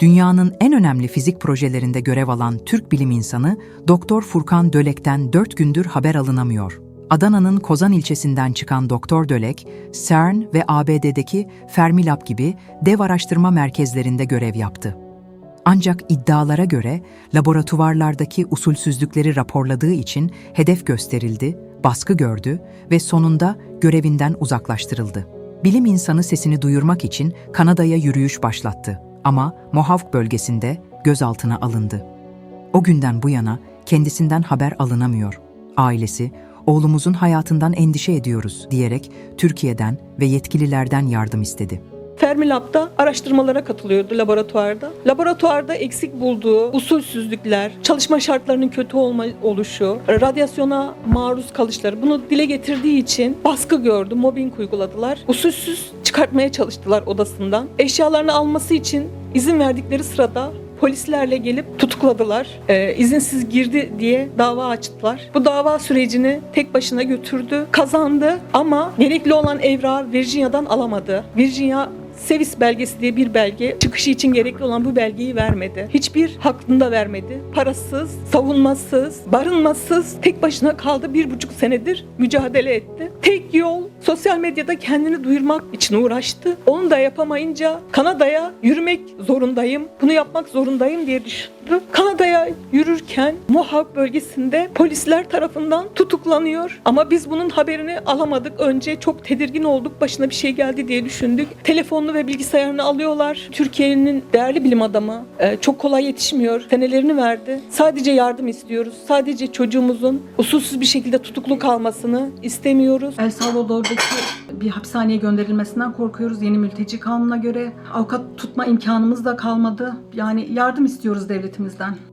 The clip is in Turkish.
dünyanın en önemli fizik projelerinde görev alan Türk bilim insanı Doktor Furkan Dölek'ten 4 gündür haber alınamıyor. Adana'nın Kozan ilçesinden çıkan Doktor Dölek, CERN ve ABD'deki Fermilab gibi dev araştırma merkezlerinde görev yaptı. Ancak iddialara göre laboratuvarlardaki usulsüzlükleri raporladığı için hedef gösterildi, baskı gördü ve sonunda görevinden uzaklaştırıldı. Bilim insanı sesini duyurmak için Kanada'ya yürüyüş başlattı ama Mohawk bölgesinde gözaltına alındı. O günden bu yana kendisinden haber alınamıyor. Ailesi, oğlumuzun hayatından endişe ediyoruz diyerek Türkiye'den ve yetkililerden yardım istedi. Fermilab'da araştırmalara katılıyordu laboratuvarda. Laboratuvarda eksik bulduğu usulsüzlükler, çalışma şartlarının kötü olma oluşu, radyasyona maruz kalışları bunu dile getirdiği için baskı gördü, mobbing uyguladılar. Usulsüz çıkartmaya çalıştılar odasından. Eşyalarını alması için izin verdikleri sırada polislerle gelip tutukladılar. Ee, izinsiz girdi diye dava açtılar. Bu dava sürecini tek başına götürdü, kazandı ama gerekli olan evrağı Virginia'dan alamadı. Virginia Sevis belgesi diye bir belge çıkışı için gerekli olan bu belgeyi vermedi. Hiçbir hakkını vermedi. Parasız, savunmasız, barınmasız tek başına kaldı. Bir buçuk senedir mücadele etti. Tek yol sosyal medyada kendini duyurmak için uğraştı. Onu da yapamayınca Kanada'ya yürümek zorundayım. Bunu yapmak zorundayım diye düşündü. Kanada'ya yürürken Mohawk bölgesinde polisler tarafından tutuklanıyor. Ama biz bunun haberini alamadık. Önce çok tedirgin olduk. Başına bir şey geldi diye düşündük. Telefonunu ve bilgisayarını alıyorlar. Türkiye'nin değerli bilim adamı. Ee, çok kolay yetişmiyor. Senelerini verdi. Sadece yardım istiyoruz. Sadece çocuğumuzun usulsüz bir şekilde tutuklu kalmasını istemiyoruz. El Salvador'daki bir hapishaneye gönderilmesinden korkuyoruz. Yeni mülteci kanuna göre avukat tutma imkanımız da kalmadı. Yani yardım istiyoruz devletimizden.